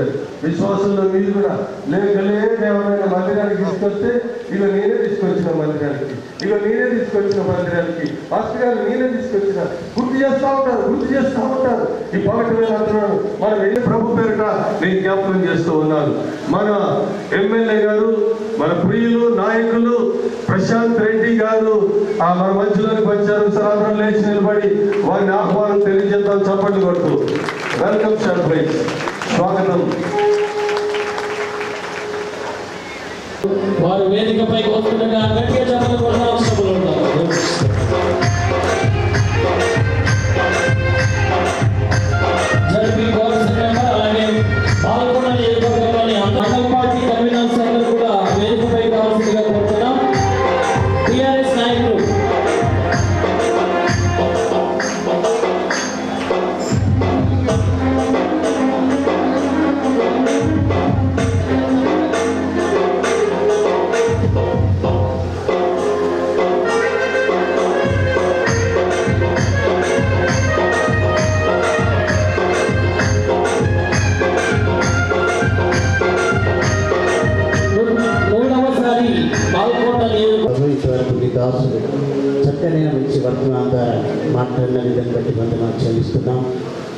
ఉంటాయి విశ్వాసంలో మీరు కూడా నేను లేక ఎవరైనా మందిరానికి తీసుకొస్తే ఇక నేనే తీసుకొచ్చిన మందిరానికి ఇక నేనే తీసుకొచ్చిన మందిరానికి మాస్టర్ గారు నేనే తీసుకొచ్చిన గుర్తు చేస్తా ఉంటారు గుర్తు చేస్తా ఉంటారు. ఈ పగటి వేళ అంటున్నాను. మనం ఏ ప్రభు పేరుట నేను జ్ఞాపకం చేస్తూ ఉన్నాను. మన ఎమ్మెల్యే గారు మన ప్రియులు నాయకులు ప్రశాంత్ రెడ్డి గారు ఆ మన మధ్యలోకి వచ్చారు సరాసరి లేచి నిలబడి వారిని ఆహ్వానం తెలియజేద్దాం చప్పట్లు కొడుతూ. వెల్కమ్ సర్ప్రైజ్ స్వాగతం. వారు వేదికపైకి వస్తుండగా గట్టిగా చెప్పడం కోసం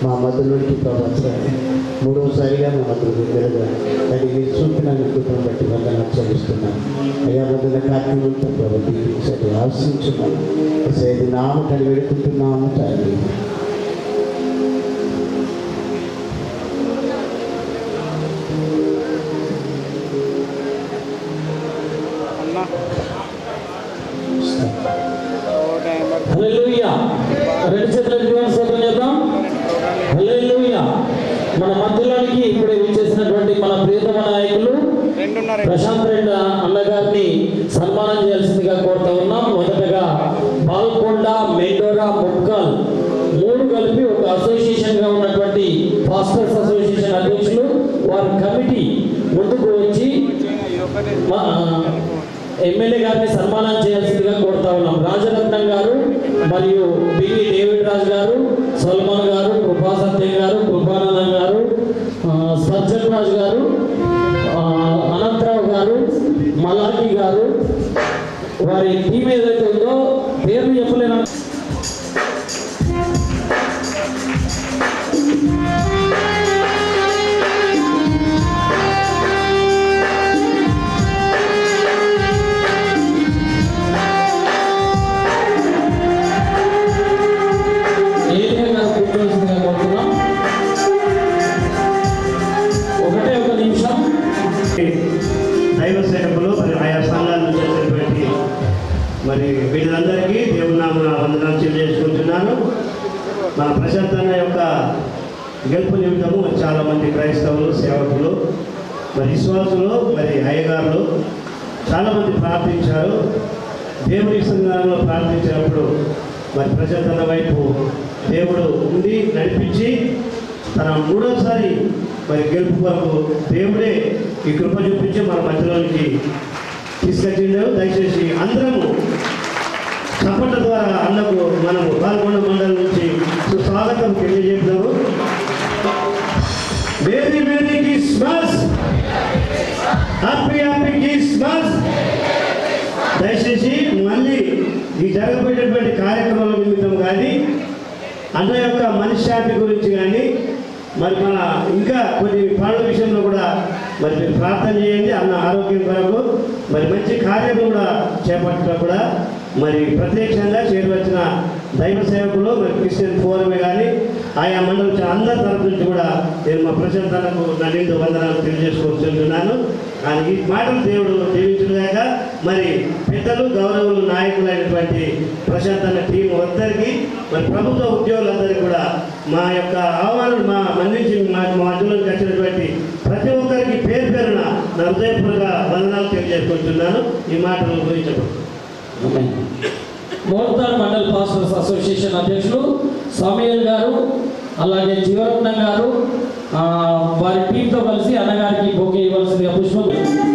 మా మధ్యలోనికి ప్రభావం మూడవసారిగా మా మధ్యలో వెలుగా అది మీరు చూపిన మీ కృపను బట్టి వందనాలు చెల్లిస్తున్నాం. అయ్యా మొదల కార్యక్రమంతో ప్రభు దీపించండి ఆశించున్నాం. అసలు నామటని వేడుకుంటున్నాము తండ్రి. వారి టీవీ ఏదైతే మరి ప్రజలు తన వైపు దేవుడు ఉండి నడిపించి తన మూడోసారి మరి గెలుపు కొరకు దేవుడే ఈ కృప చూపించి మన మధ్యలోనికి తీసుకొచ్చిండు. దయచేసి అందరము చప్పట్ల ద్వారా అన్నకు మనము పాల్గొండ మండలం నుంచి సుస్వాగతం తెలియజేద్దాము merry merry Christmas happy happy Christmas దయచేసి ఈ జరగబోయేటటువంటి కార్యక్రమాల నిమిత్తం కానీ అన్న యొక్క మనశ్శాంతి గురించి కానీ మరి మన ఇంకా కొన్ని పనుల విషయంలో కూడా మరి మీరు ప్రార్థన చేయండి అన్న ఆరోగ్యం కొరకు మరి మంచి కార్యం కూడా చేపట్టడం కూడా మరి ప్రత్యక్షంగా చేరవచ్చిన దైవ సేవకులు మరి క్రిస్టియన్ ఫోరమే కానీ ఆయా మండలం అందరి తరపు నుంచి కూడా నేను మా ప్రశాంతనకు నా నిండు వందనాలు తెలియజేసుకుంటున్నాను కానీ ఈ మాటలు దేవుడు దీవించుగాక మరి పెద్దలు గౌరవులు నాయకులైనటువంటి ప్రశాంత్ టీం అందరికీ మరి ప్రభుత్వ ఉద్యోగులందరికీ కూడా మా యొక్క ఆహ్వానం మా మన్నించి మా మా మధ్యలోకి వచ్చినటువంటి ప్రతి ఒక్కరికి పేరు పేరున నా హృదయపూర్వక వందనాలు తెలియజేసుకుంటున్నాను. ఈ మాటలు గురించి మోర్తాన్ మండల్ పాస్టర్స్ అసోసియేషన్ అధ్యక్షులు సమయల్ గారు అలాగే జీవరత్నం గారు వారి టీంతో కలిసి అన్నగారికి బొకే ఇవ్వాల్సిందిగా పుష్పం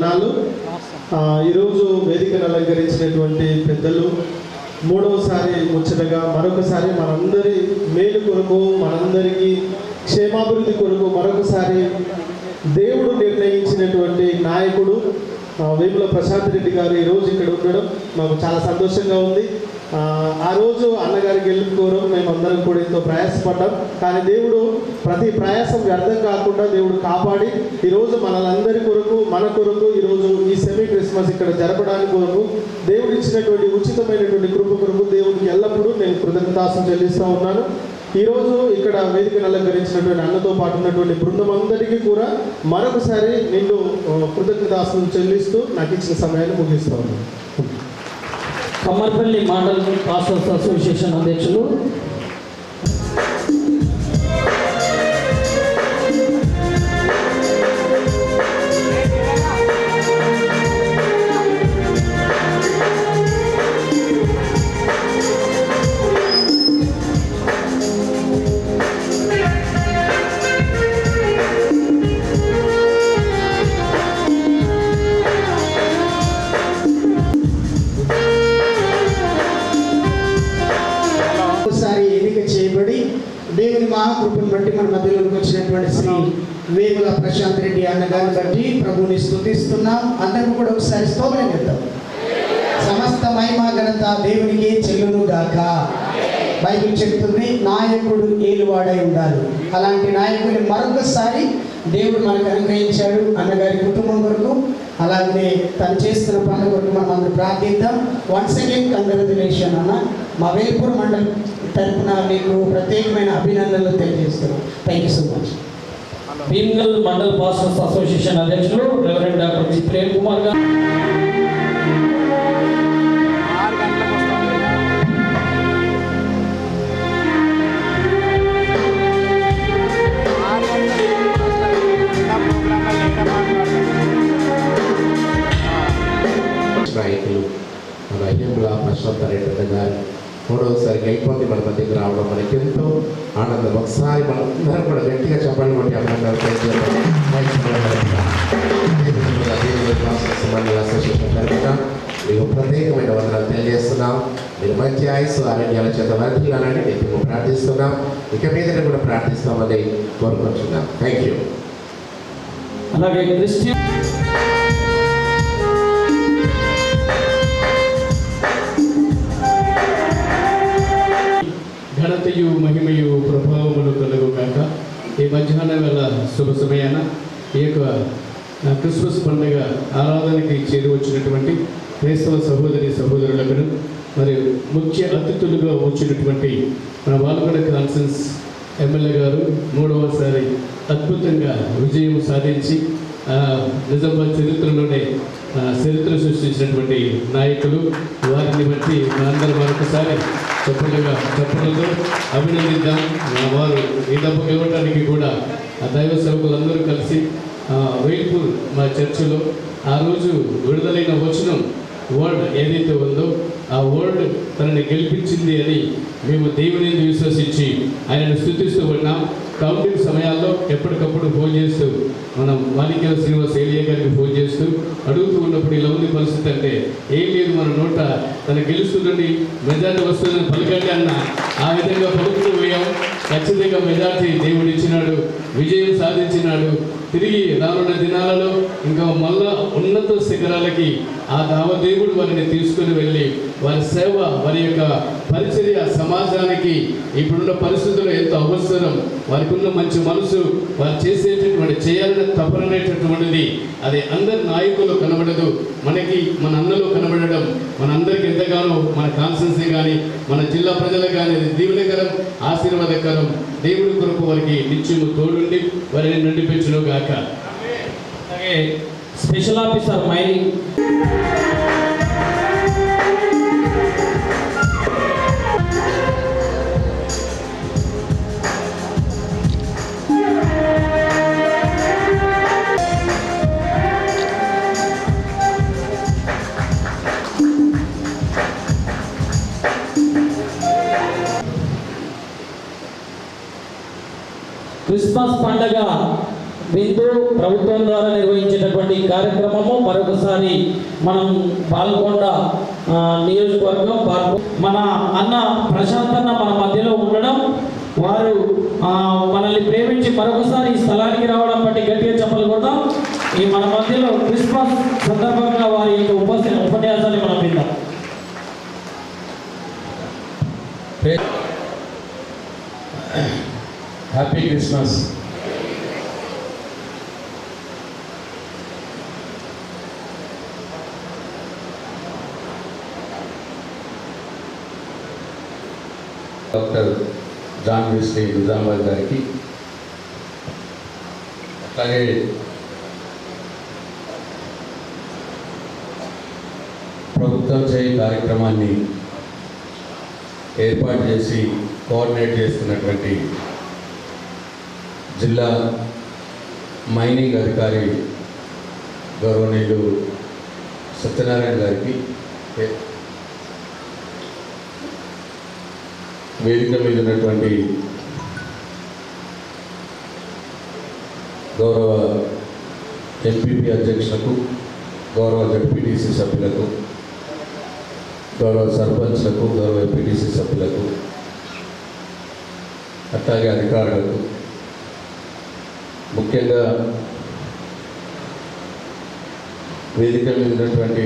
వందనాలు. ఈరోజు వేదికను అలంకరించినటువంటి పెద్దలు మూడవసారి ముచ్చటగా మరొకసారి మనందరి మేలు కొరకు మనందరికీ క్షేమాభివృద్ధి కొరకు మరొకసారి దేవుడు నిర్ణయించినటువంటి నాయకుడు వేముల ప్రశాంత్ రెడ్డి గారు ఈరోజు ఇక్కడ ఉండడం మాకు చాలా సంతోషంగా ఉంది. ఆ, రోజు అన్నగారి గెలుపుకోవడం మేమందరం కూడా ఎంతో ప్రయాసపడ్డాం. కానీ దేవుడు ప్రతి ప్రయాసం వ్యర్థం కాకుండా దేవుడు కాపాడి ఈరోజు మనలందరి కొరకు మన కొరకు ఈరోజు ఈ సెమీ క్రిస్మస్ ఇక్కడ జరపడానికి కొరకు దేవుడు ఇచ్చినటువంటి ఉచితమైనటువంటి కృప కొరకు దేవుడికి ఎల్లప్పుడూ నేను కృతజ్ఞతాసం చెల్లిస్తూ ఉన్నాను. ఈరోజు ఇక్కడ వేదికను అలంకరించినటువంటి అన్నతో పాటు ఉన్నటువంటి బృందం అందరికీ కూడా మరొకసారి నిన్ను కృతజ్ఞతాసం చెల్లిస్తూ నాకు ఇచ్చిన సమయాన్ని ముగిస్తూ ఉన్నాను. కమ్మర్పల్లి మండల్ పాస్టర్స్ అసోసియేషన్ అధ్యక్షులు ప్రశాంత్ రెడ్డి అన్నగారిని బట్టి ప్రభుని స్థుతిస్తున్నాం అందరం కూడా ఒకసారి స్తోమని చెప్తాం. సమస్త మహిమ ఘనత దేవునికి చెల్లును గాక. బైబిల్ చెప్తుంది నాయకుడు ఏలువాడై ఉండాలి. అలాంటి నాయకుడిని మరొకసారి దేవుడు మనకు అనుగ్రహించాడు అన్నగారి కుటుంబం కొరకు. అలాగే తను చేస్తున్న పనుల కొరకు మనం అందరూ ప్రార్థిద్దాం. వన్స్ అగైన్ కంగ్రాచులేషన్ అన్న. మా వేల్పూర్ మండలం తరపున మీకు ప్రత్యేకమైన అభినందనలు తెలియజేస్తున్నాం. Thank you so much Bheemgal mandal pastors association అధ్యక్షులు reverend doctor G Prem Kumar గారు. నాయకులు మన అయ్యంల ప్రశాంత్ రెడ్డి గారు మూడవసారి గెలిపోతే మన మధ్యకి రావడం మనకి ఎంతో ఆనందం ఒకసారి మనం అందరం కూడా గట్టిగా చెప్పండి కొట్టి అభినందనలు మీకు ప్రత్యేకమైన వందనాలు తెలియజేస్తున్నాం. మీరు మంచి ఆయుస్సు ఆరోగ్యాల చేత వర్ధిల్లాలని మేము ప్రార్థిస్తున్నాం. ఇక మీద కూడా ప్రార్థిస్తామని కోరుకుంటున్నాం. థ్యాంక్ యూ అలాగే క్రిస్టియన్ ఘనతయు మహిమయు ప్రభావములు కలుగు కాక ఈ మధ్యాహ్న వేళ శుభ సమయాన ఈ యొక్క క్రిస్మస్ పండుగ ఆరాధనకి చేరి వచ్చినటువంటి క్రైస్తవ సహోదరి సహోదరులకు మరియు ముఖ్య అతిథులుగా వచ్చినటువంటి మన బాలగడ కాన్సెన్స్ ఎమ్మెల్యే గారు మూడవసారి అద్భుతంగా విజయం సాధించి నిజామాబాద్ చరిత్రలోనే చరిత్ర సృష్టించినటువంటి నాయకులు వారిని బట్టి మనందరం మరొకసారి చెప్పలుగా చెప్పడంతో అభినందిద్దాం. వారు ఈ దెబ్బ గెలవడానికి కూడా ఆ దైవ సేవకులందరూ కలిసి ఆ, మా చర్చిలో ఆ రోజు విడుదలైన వచనం వరల్డ్ ఏదైతే ఉందో ఆ వరల్డ్ తనని గెలిపించింది అని మేము దేవుని విశ్వసించి ఆయనను స్థుతిస్తూ ఉన్నాం. కౌంటింగ్ సమయాల్లో ఎప్పటికప్పుడు ఫోన్ చేస్తూ మనం మాణిక్యాల శ్రీనివాస్ ఏలియా గారికి ఫోన్ చేస్తూ అడుగుతూ ఉన్నప్పుడు ఇలా ఉంది పరిస్థితి అంటే ఏం లేదు మన నోట తన గెలుస్తుందండి మెజార్టీ వస్తుందని పలకండి అన్న. ఆ విధంగా పలుకుతూ పోయాం. ఖచ్చితంగా మెజార్టీ దేవుడు ఇచ్చినాడు విజయం సాధించినాడు. తిరిగి రానున్న దినాలలో ఇంకా మళ్ళా ఉన్నత శిఖరాలకి ఆ దావదేవుడు వారిని తీసుకుని వెళ్ళి వారి సేవ వారి యొక్క పరిచర్య సమాజానికి ఇప్పుడున్న పరిస్థితులు ఎంతో అవసరం. వారికి ఉన్న మంచి మనసు వారు చేసేటటువంటి చేయాలని తపననేటటువంటిది. అది అందరి నాయకులు కనబడదు. మనకి మన అన్నలో కనబడడం మనందరికి ఎంతగానో మన కాన్సెన్సీ కానీ మన జిల్లా ప్రజలకు కానీ అది ఆశీర్వాదకరం. దేవుడి కొరకు వారికి నిత్యము తోడుండి వారిని నడిపించడం గాక. అలాగే స్పెషల్ ఆఫీసర్ మైనింగ్. క్రిస్మస్ పండగ విందు ప్రభుత్వం ద్వారా నిర్వహించేటటువంటి కార్యక్రమము మరొకసారి మనం పాల్గొండ నియోజకవర్గం పాల్గొ మన అన్న ప్రశాంత్ అన్న మన మధ్యలో ఉండడం వారు మనల్ని ప్రేమించి మరొకసారి ఈ స్థలానికి రావడం బట్టి గట్టిగా చెప్పలు కొడదాం. ఈ మన మధ్యలో క్రిస్మస్ సందర్భంగా వారి యొక్క ఉపస్థ ఉపన్యాసాన్ని మనం విందాం. Happy Christmas doctor John Wesley Nizamabad గారికి అట్లాగే ప్రభుత్వం చేయి కార్యక్రమాన్ని ఏర్పాటు చేసి కోఆర్డినేట్ చేస్తున్నటువంటి జిల్లా మైనింగ్ అధికారి గౌరవనీయులు సత్యనారాయణ గారికి వేదిక మీద ఉన్నటువంటి గౌరవ ఎంపీపీ అధ్యక్షులకు గౌరవ జడ్పీటీసీ సభ్యులకు గౌరవ సర్పంచ్లకు గౌరవ ఎంపీటీసీ సభ్యులకు అట్లాగే అధికారులకు ముఖ్యంగా వేదిక మీద ఉన్నటువంటి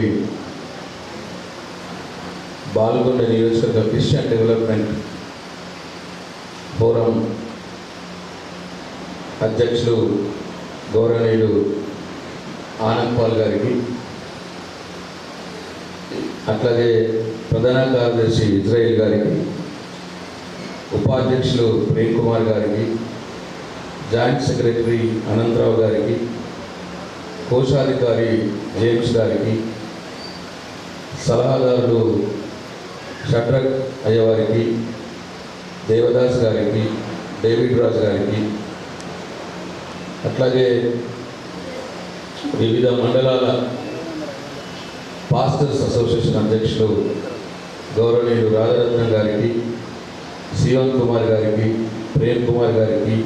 బాల్గొండ నియోజకవర్గ క్రిస్టియన్ డెవలప్మెంట్ ఫోరం అధ్యక్షులు గౌరవనీయుడు ఆనంద్ పాల్ గారికి అట్లాగే ప్రధాన కార్యదర్శి ఇజ్రాయిల్ గారికి ఉపాధ్యక్షులు ప్రేమ్ కుమార్ గారికి జాయింట్ సెక్రటరీ అనంతరావు గారికి కోశాధికారి జేమ్స్ గారికి సలహాదారుడు షడ్రక్ అయ్యవారికి దేవదాస్ గారికి డేవిడ్ రాజ్ గారికి అట్లాగే వివిధ మండలాల పాస్టర్స్ అసోసియేషన్ అధ్యక్షులు గౌరవనీయులు రాజరత్నం గారికి శివన్ కుమార్ గారికి ప్రేమ్ కుమార్ గారికి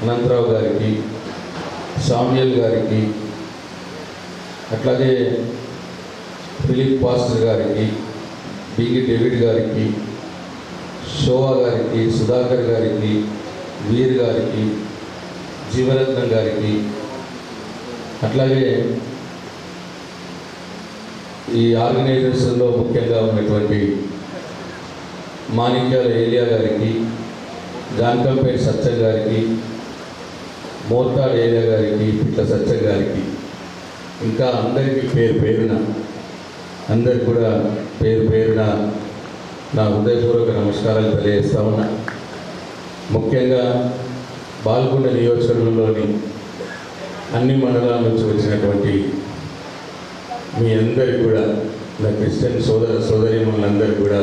అనంతరావు గారికి సామ్యల్ గారికి అట్లాగే ఫిలిప్ పాస్టర్ గారికి బిగి డేవిడ్ గారికి షోవా గారికి సుధాకర్ గారికి వీర్ గారికి జీవరత్నం గారికి అట్లాగే ఈ ఆర్గనైజేషన్లో ముఖ్యంగా ఉన్నటువంటి మాణిక్యాల ఏలియా గారికి జాన్కంపేట సత్యం గారికి మోతా ఏలియా గారికి పిట్ల సత్య గారికి ఇంకా అందరికీ పేరు పేరున అందరికి కూడా పేరు పేరున నా హృదయపూర్వక నమస్కారాలు తెలియజేస్తా ఉన్నా. ముఖ్యంగా బాల్కొండ నియోజకవర్గంలోని అన్ని మండలాల నుంచి వచ్చినటువంటి మీ అందరికి కూడా నా క్రిస్టియన్ సోదర సోదరిమణులందరికీ కూడా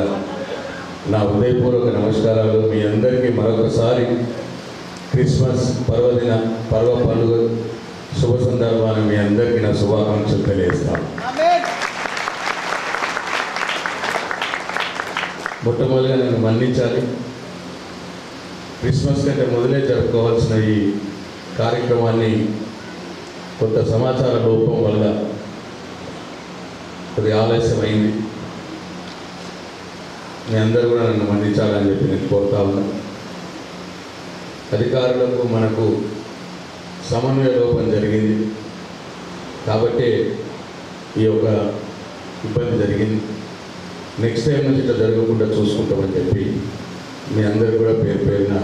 నా హృదయపూర్వక నమస్కారాలు. మీ అందరికీ మరొకసారి క్రిస్మస్ పర్వదిన పర్వ పండుగ శుభ సందర్భాన్ని మీ అందరికీ నా శుభాకాంక్షలు తెలియజేస్తాను. మొట్టమొదటిగా నన్ను మన్నించాలి. క్రిస్మస్ కంటే మొదలే జరుపుకోవాల్సిన ఈ కార్యక్రమాన్ని కొంత సమాచార లోపం వల్ల కొద్ది ఆలస్యమైంది. మీ అందరూ కూడా నన్ను మన్నించాలని చెప్పి నేను కోరుతా ఉన్నా అధికారులకు మనకు సమన్వయ లోపం జరిగింది. కాబట్టి ఈ యొక్క ఇబ్బంది జరిగింది. నెక్స్ట్ టైం నుంచి ఇట్లా జరగకుండా చూసుకుంటామని చెప్పి మీ అందరు కూడా పేరు పేరున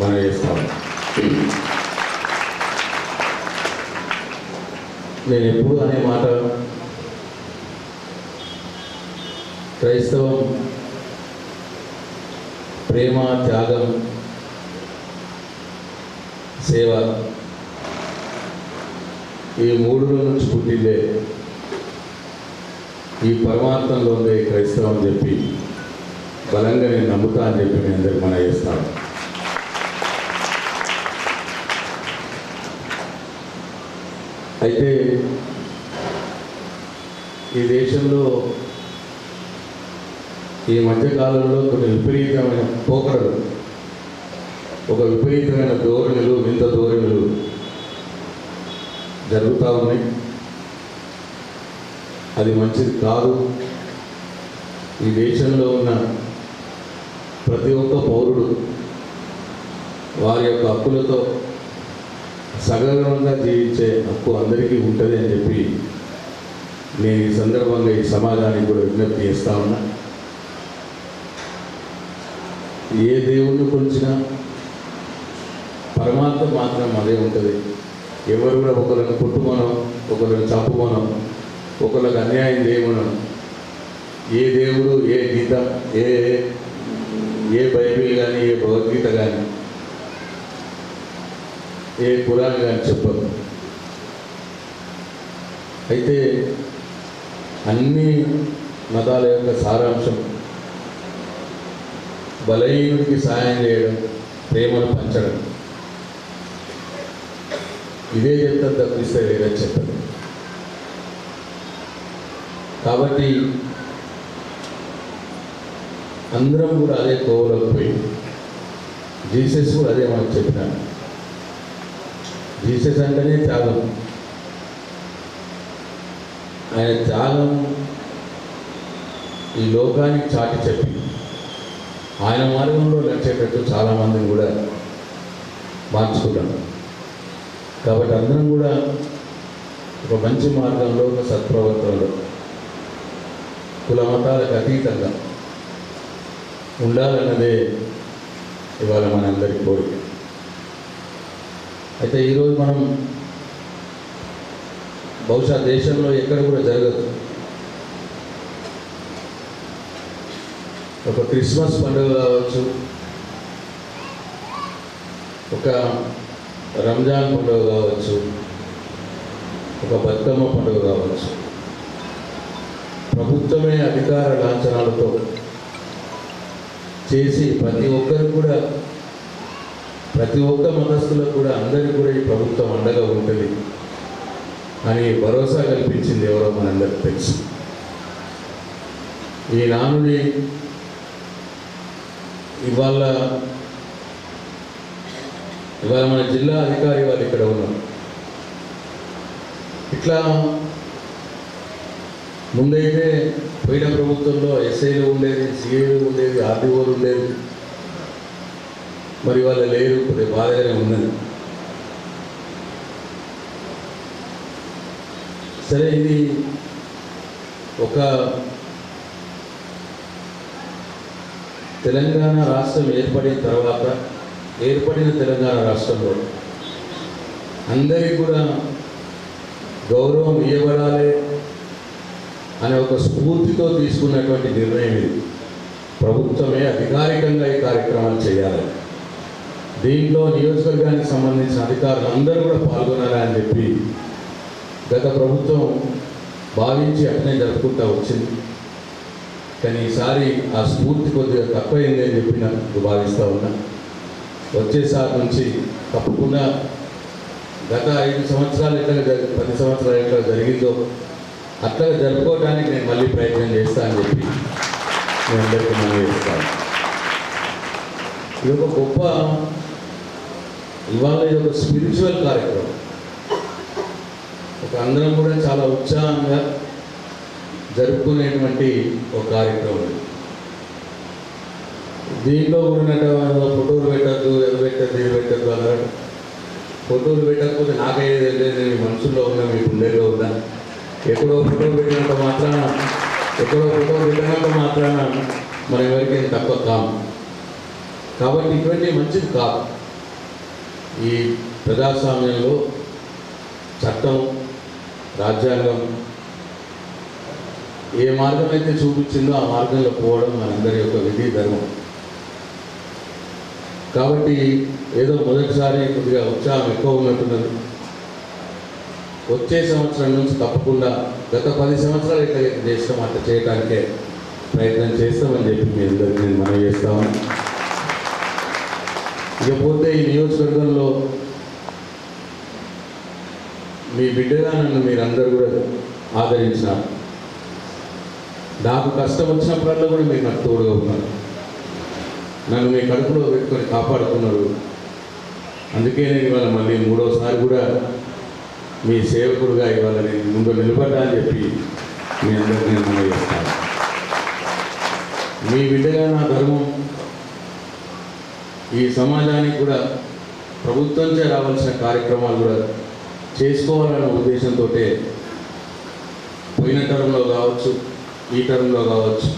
మనం చేస్తాం నేను ఎప్పుడు అనే మాట క్రైస్తవం ప్రేమ త్యాగం సేవ. ఈ మూడులో నుంచి పుట్టిందే. ఈ పరమార్థంలో ఉండే క్రైస్తవం అని చెప్పి బలంగా నేను నమ్ముతా అని చెప్పి మీ అందరికి మన చేస్తాను అయితే ఈ దేశంలో ఈ మధ్యకాలంలో కొన్ని విపరీతమైన పోకడలు. ఒక విపరీతమైన ధోరణులు వింత ధోరణులు జరుగుతూ ఉన్నాయి. అది మంచిది కాదు. ఈ దేశంలో ఉన్న ప్రతి ఒక్క పౌరుడు వారి యొక్క హక్కులతో సగర్వంగా జీవించే హక్కు అందరికీ ఉంటుంది అని చెప్పి నేను ఈ సందర్భంగా ఈ సమాజానికి కూడా విజ్ఞప్తి చేస్తా ఉన్నా. ఏ దేవుణ్ణి కొలిచినా ప్రమాదం మాత్రం అదే ఉంటుంది. ఎవరు కూడా ఒకరిని కొట్టుకోనం ఒకరిని చంపుకోనం ఒకరికి అన్యాయం చేయమనం ఏ దేవుడు ఏ గీత ఏ ఏ బైబిల్ కానీ ఏ భగవద్గీత కానీ ఏ కురాన్ కానీ చెప్పదు అయితే అన్ని మతాల యొక్క సారాంశం బలహీనుడికి సాయం చేయడం ప్రేమను పంచడం. ఇదే చెప్తాను తప్పిస్తే లేదని చెప్పదు కాబట్టి అందరం కూడా అదే కోవలోకి పోయి జీసస్ కూడా అదే మనకు చెప్పినాడు. జీసస్ అంటేనే త్యాగం ఆయన త్యాగం ఈ లోకానికి చాటి చెప్పి ఆయన మార్గంలో నడిచేటట్టు చాలామందిని కూడా మార్చుకున్నాడు. కాబట్టి అందరం కూడా ఒక మంచి మార్గంలో ఒక సత్ప్రవర్తనలో కుల మతాలకు అతీతంగా ఉండాలన్నదే ఇవాళ మనందరి కోరిక. అయితే ఈరోజు మనం బహుశా దేశంలో ఎక్కడ కూడా జరగదు. ఒక క్రిస్మస్ పండుగ కావచ్చు ఒక రంజాన్ పండుగ కావచ్చు ఒక బతుకమ్మ పండుగ కావచ్చు ప్రభుత్వమే అధికార లాంఛనాలతో చేసి ప్రతి ఒక్కరు కూడా ప్రతి ఒక్క మనస్సులో కూడా అందరికీ కూడా ఈ ప్రభుత్వం అండగా ఉంటుంది అని భరోసా కల్పించింది ఎవరో మనందరికి తెలుసు. ఈ నానుడి ఇవాళ ఇవాళ మన జిల్లా అధికారి వాళ్ళు ఇక్కడ ఉన్నారు. ఇట్లా ముందైతే పోయిన ప్రభుత్వంలో ఎస్ఐలు ఉండేది సిఐలు ఉండేది ఆర్డీఓలు ఉండేది. మరి వాళ్ళు లేరు కొద్దిగా బాధగానే ఉన్నది. సరే ఇది ఒక తెలంగాణ రాష్ట్రం ఏర్పడిన తర్వాత ఏర్పడిన తెలంగాణ రాష్ట్రంలో అందరికీ కూడా గౌరవం ఇవ్వబడాలి అనే ఒక స్ఫూర్తితో తీసుకున్నటువంటి నిర్ణయం ఇది. ప్రభుత్వమే అధికారికంగా ఈ కార్యక్రమాలు చేయాలి. దీంట్లో నియోజకవర్గానికి సంబంధించిన అధికారులు అందరూ కూడా పాల్గొనాలని చెప్పి గత ప్రభుత్వం భావించి అట్నే జరుపుకుంటూ వచ్చింది. కానీ ఈసారి ఆ స్ఫూర్తి కొద్దిగా తక్కువైంది అని చెప్పి నాకు భావిస్తూ ఉన్నా. వచ్చేసారి నుంచి తప్పకుండా గత ఐదు సంవత్సరాలు ఎట్లా జరి పది సంవత్సరాలు ఎట్లా జరిగిందో అట్లా జరుపుకోవడానికి నేను మళ్ళీ ప్రయత్నం చేస్తాను చెప్పి నేను అందరికీ మనం చేస్తాను ఇది ఒక గొప్ప ఇవాళ ఇది ఒక స్పిరిచువల్ కార్యక్రమం ఒక అందరం కూడా చాలా ఉత్సాహంగా జరుపుకునేటువంటి ఒక కార్యక్రమం ఇది. దీంట్లో ఉన్నట్టు ఫోటోలు పెట్టద్దు ఎవరు పెట్టద్దు ఏం పెట్టద్దు అన్నాడు. ఫోటోలు పెట్టకపోతే నాకైతే తెలియదు నేను మనసులో ఉన్నా మీ గుండెల్లో ఉన్నా. ఎక్కడో ఫోటో పెట్టినంత మాత్రాన ఎక్కడో ఫోటో పెట్టినంత మాత్రాన మన ఎవరికి తక్కువ కాము కాబట్టి ఇటువంటి మంచిది కాదు. ఈ ప్రజాస్వామ్యంలో చట్టం రాజ్యాంగం ఏ మార్గం అయితే చూపించిందో ఆ మార్గంలో పోవడం మనందరి యొక్క విధి ధర్మం. కాబట్టి ఏదో మొదటిసారి కొద్దిగా ఉత్సాహం ఎక్కువ ఉన్నట్టున్నది. వచ్చే సంవత్సరం నుంచి తప్పకుండా గత పది సంవత్సరాలు ఇట్లా చేస్తాం అట్లా చేయడానికే ప్రయత్నం చేస్తామని చెప్పి మీ అందరికీ నేను మనం చేస్తాము ఇకపోతే ఈ నియోజకవర్గంలో మీ బిడ్డగా నన్ను మీరందరూ కూడా ఆదరించినారు నాకు కష్టం వచ్చినప్పుడల్లా కూడా మీరు నాకు తోడుగా ఉన్నారు. నన్ను మీ కడుపులో పెట్టుకొని కాపాడుతున్నారు అందుకే నేను ఇవాళ మళ్ళీ మూడోసారి కూడా మీ సేవకుడుగా ఇవాళ నేను ముందు నిలబడ్డా అని చెప్పి మీ అందరికీ నేను మనం చేస్తాను మీ బిడ్డగా నా ధర్మం ఈ సమాజానికి కూడా ప్రభుత్వంచే రావాల్సిన కార్యక్రమాలు కూడా చేసుకోవాలన్న ఉద్దేశంతో పోయిన టర్మ్లో కావచ్చు ఈ టర్మ్లో కావచ్చు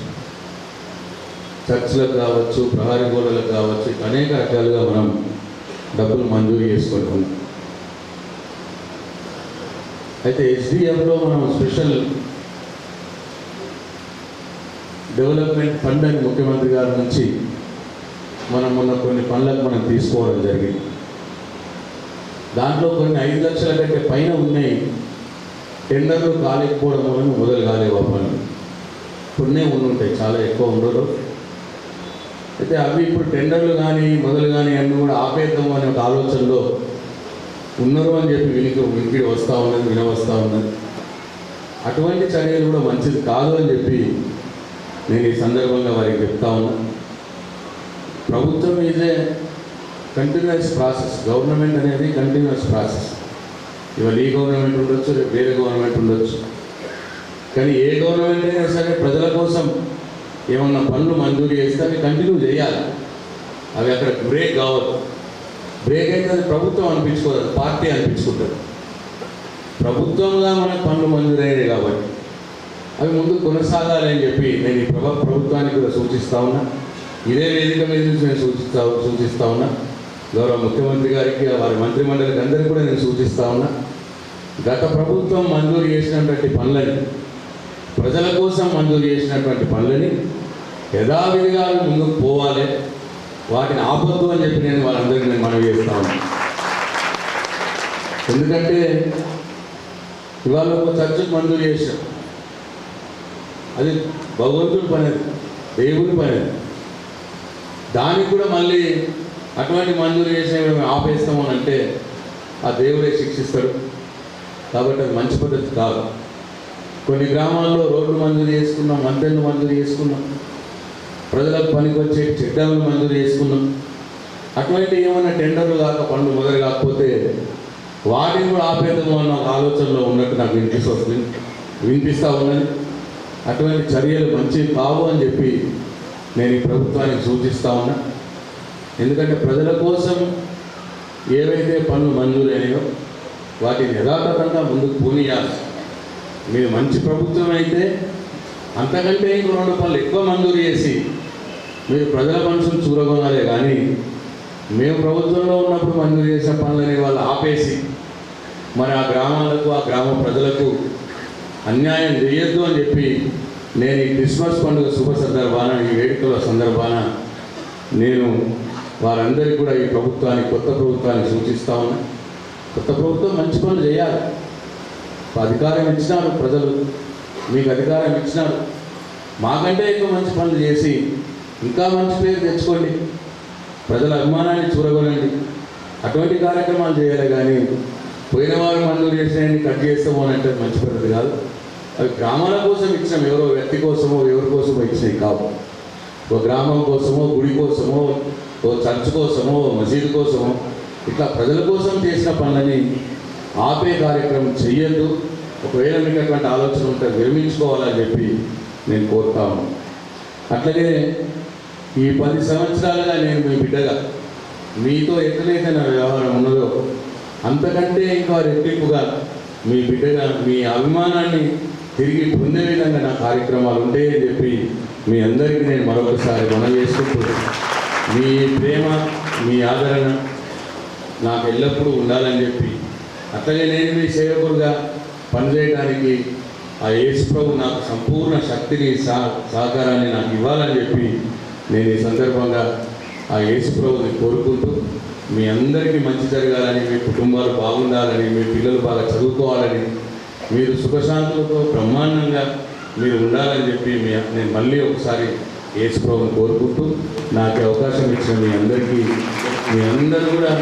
చర్చ్లకు కావచ్చు ప్రహారీ గోడలకు కావచ్చు అనేక రకాలుగా మనం డబ్బులు మంజూరు చేసుకుంటున్నాం అయితే హెచ్డిఎఫ్లో మనం స్పెషల్ డెవలప్మెంట్ ఫండ్ అని ముఖ్యమంత్రి గారి నుంచి మనం మొన్న కొన్ని పనులకు మనం తీసుకోవడం జరిగింది. దాంట్లో కొన్ని ఐదు లక్షల కంటే పైన ఉన్నాయి. టెండర్లు కాలేకపోవడం వలన మొదలు కాలేవు ఆ పనులు ఇప్పుడునే ఉండుంటాయి చాలా ఎక్కువ ఉండరు. అయితే అవి ఇప్పుడు టెండర్లు కానీ మొదలు కానీ అన్నీ కూడా ఆపేద్దాం అనే ఒక ఆలోచనలో ఉన్నారు అని చెప్పి వినికి వినికిడి వస్తూ ఉన్నది వినవస్తూ ఉన్నది. అటువంటి చర్యలు కూడా మంచిది కాదు అని చెప్పి నేను ఈ సందర్భంగా వారికి చెప్తా ఉన్నా. ప్రభుత్వం ఇదే కంటిన్యూస్ ప్రాసెస్ గవర్నమెంట్ అనేది కంటిన్యూస్ ప్రాసెస్ ఇవాళ ఈ గవర్నమెంట్ ఉండొచ్చు రేపు వేరే గవర్నమెంట్ ఉండొచ్చు. కానీ ఏ గవర్నమెంట్ అయినా సరే ప్రజల కోసం ఏమన్నా పనులు మంజూరు చేస్తే అవి కంటిన్యూ చేయాలి. అవి అక్కడ బ్రేక్ కావద్దు. బ్రేక్ అయితే అది ప్రభుత్వం అనిపించుకోదు పార్టీ అనిపించుకుంటుంది. ప్రభుత్వంగా మనకు పనులు మంజూరయ్యాయి కాబట్టి. అవి ముందు కొనసాగాలి అని చెప్పి నేను ఈ ప్రభ ప్రభుత్వానికి కూడా సూచిస్తా ఉన్నా. ఇదే వేదిక మీద నుంచి నేను సూచిస్తా సూచిస్తా ఉన్నా. గౌరవ ముఖ్యమంత్రి గారికి వారి మంత్రిమండలికి అందరికీ కూడా నేను సూచిస్తా ఉన్నా. గత ప్రభుత్వం మంజూరు చేసినటువంటి పనులని ప్రజల కోసం మంజూరు చేసినటువంటి పనులని యథావిధిగా ముందుకు పోవాలి. వాటిని ఆపొద్దు అని చెప్పి నేను వాళ్ళందరికీ నేను మనవి చేస్తాను ఎందుకంటే ఇవాళ ఒక చర్చకు మంజూరు చేశాం అది భగవంతుడి పని దేవుడి పని దానికి కూడా మళ్ళీ అటువంటి మంజూరు చేసిన మేము ఆపేస్తాము అని అంటే ఆ దేవుడే శిక్షిస్తాడు కాబట్టి అది మంచి పద్ధతి కాదు. కొన్ని గ్రామాల్లో రోడ్లు మంజూరు చేసుకున్నాం మంతెన్లు మంజూరు చేసుకున్నాం. ప్రజలకు పనికి వచ్చే చెడ్డలు మంజూరు చేసుకున్నాం. అటువంటి ఏమైనా టెండర్లు కాక పనులు మొదలు కాకపోతే వాటిని కూడా ఆపేద్దాము అన్న ఒక ఆలోచనలో ఉన్నట్టు నాకు వినిపిస్తూ వస్తుంది వినిపిస్తూ ఉన్నది. అటువంటి చర్యలు మంచివి కావు అని చెప్పి నేను ఈ ప్రభుత్వానికి సూచిస్తా ఉన్నా. ఎందుకంటే ప్రజల కోసం ఏవైతే పనులు మంజూరైనాయో వాటిని యథాతథంగా ముందుకు పోనీయాలి. మీరు మంచి ప్రభుత్వం అయితే అంతకంటే ఇంకో రెండు రూపాయలు ఎక్కువ మంజూరు చేసి మీరు ప్రజల మనసును చూరగొనాలే కానీ మేము ప్రభుత్వంలో ఉన్నప్పుడు మంజూరు చేసిన పనులని వాళ్ళు ఆపేసి మరి ఆ గ్రామాలకు ఆ గ్రామ ప్రజలకు అన్యాయం చేయొద్దు అని చెప్పి నేను ఈ క్రిస్మస్ పండుగ శుభ సందర్భాన ఈ వేడుకల సందర్భాన నేను వారందరికీ కూడా ఈ ప్రభుత్వానికి కొత్త ప్రభుత్వానికి సూచిస్తా ఉన్నా. కొత్త ప్రభుత్వం మంచి పనులు చేయాలి. అధికారం ఇచ్చినారు ప్రజలు. మీకు అధికారం ఇచ్చినారు మాకంటే ఎక్కువ మంచి పనులు చేసి ఇంకా మంచి పేరు తెచ్చుకోండి. ప్రజల అభిమానాన్ని చూడగలండి అటువంటి కార్యక్రమాలు చేయాలి కానీ పోయిన వారు మంజూరు చేసేయండి కట్ చేస్తాము అని అంటే మంచి పద్ధతి కాదు. అవి గ్రామాల కోసం ఇచ్చినాం ఎవరో వ్యక్తి కోసమో ఎవరి కోసమో ఇచ్చినవి కావు. ఒక గ్రామం కోసమో గుడి కోసమో ఓ చర్చ్ కోసమో మసీదు కోసమో ఇట్లా ప్రజల కోసం చేసిన పనులని ఆపే కార్యక్రమం చెయ్యద్దు. ఒకవేళ మీకు అటువంటి ఆలోచన ఉంటే విరమించుకోవాలని చెప్పి నేను కోరుతాను అట్లాగే ఈ పది సంవత్సరాలుగా నేను మీ బిడ్డగా మీతో ఎట్లయితే నా వ్యవహారం ఉన్నదో అంతకంటే ఇంకా రెట్టింపుగా మీ బిడ్డగా మీ అభిమానాన్ని తిరిగి పొందే విధంగా నా కార్యక్రమాలు ఉంటాయని చెప్పి మీ అందరికీ నేను మరొకసారి మనం చేసుకుంటూ మీ ప్రేమ మీ ఆదరణ నాకు ఎల్లప్పుడూ ఉండాలని చెప్పి అట్లాగే నేను మీ సేవకుడుగా పనిచేయడానికి ఆ ఏసుప్రభు ప్రభు నాకు సంపూర్ణ శక్తిని సా సహకారాన్ని నాకు ఇవ్వాలని చెప్పి నేను ఈ సందర్భంగా ఆ యేసు ప్రభుని కోరుకుంటూ మీ అందరికీ మంచి జరగాలని మీ కుటుంబాలు బాగుండాలని మీ పిల్లలు బాగా చదువుకోవాలని మీరు సుఖశాంతులతో బ్రహ్మాండంగా మీరు ఉండాలని చెప్పి మీ నేను మళ్ళీ ఒకసారి ఏసుప్రభుని కోరుకుంటూ నాకు అవకాశం ఇచ్చిన మీ అందరికీ మీ అందరూ కూడా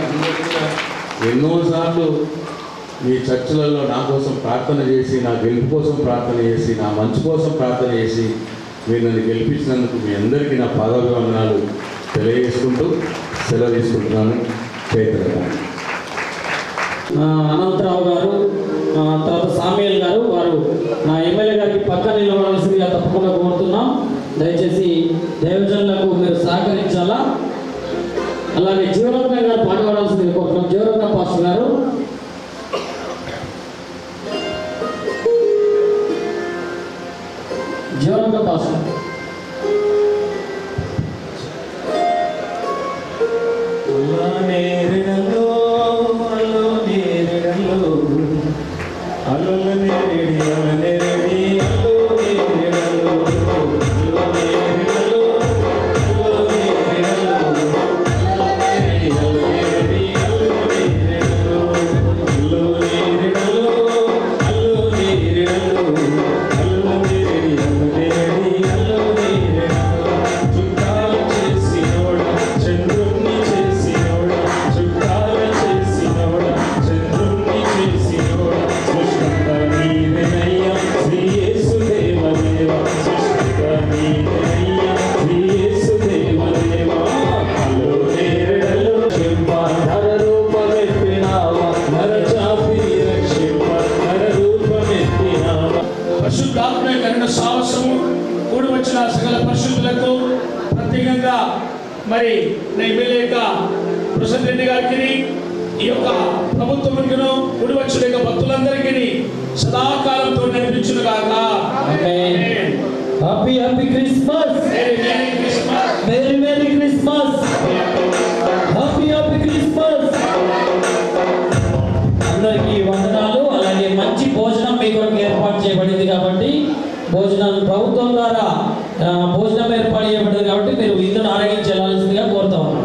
ఎన్నోసార్లు మీ చర్చలలో నా కోసం ప్రార్థన చేసి నా గెలుపు కోసం ప్రార్థన చేసి నా మంచి కోసం ప్రార్థన చేసి మీరు నన్ను గెలిపించినందుకు మీ అందరికీ నా పాదాభివందనాలు తెలియజేసుకుంటూ సెలవు తీసుకుంటున్నాను చైతన్య అనంతరావు గారు తర్వాత సామ్యుల్ గారు వారు నా ఎమ్మెల్యే గారికి పక్క నిలబడాల్సిందిగా తప్పకుండా కోరుతున్నాం. దయచేసి దైవజనులకు మీరు సహకరించాలా? అలాగే జీవరత్న గారు పాల్గొనాల్సింది కోరుతున్నాం. జీవరత్న పాస్టర్ గారు జీవరత్న పాస్టర్ మరి ఎమ్మెల్యేగా ప్రసాద్ రెడ్డి గారికి ఈ యొక్క ప్రభుత్వమును కూడి వచ్చిన యొక్క భక్తులందరికీ సదాకాలంతో నడిపించును గాక. Happy happy Christmas. Merry merry Christmas happy happy Christmas అందరికీ వందనాలు. అలాగే మంచి భోజనం మీ కొరకు ఏర్పాటు చేయబడింది కాబట్టి భోజనం ప్రభుత్వం ద్వారా భోజనం ఏర్పాటు చేయబడ్డది కాబట్టి మీరు విందును ఆరగించి వెళ్ళాల్సిందిగా కోరుతా ఉన్నాం.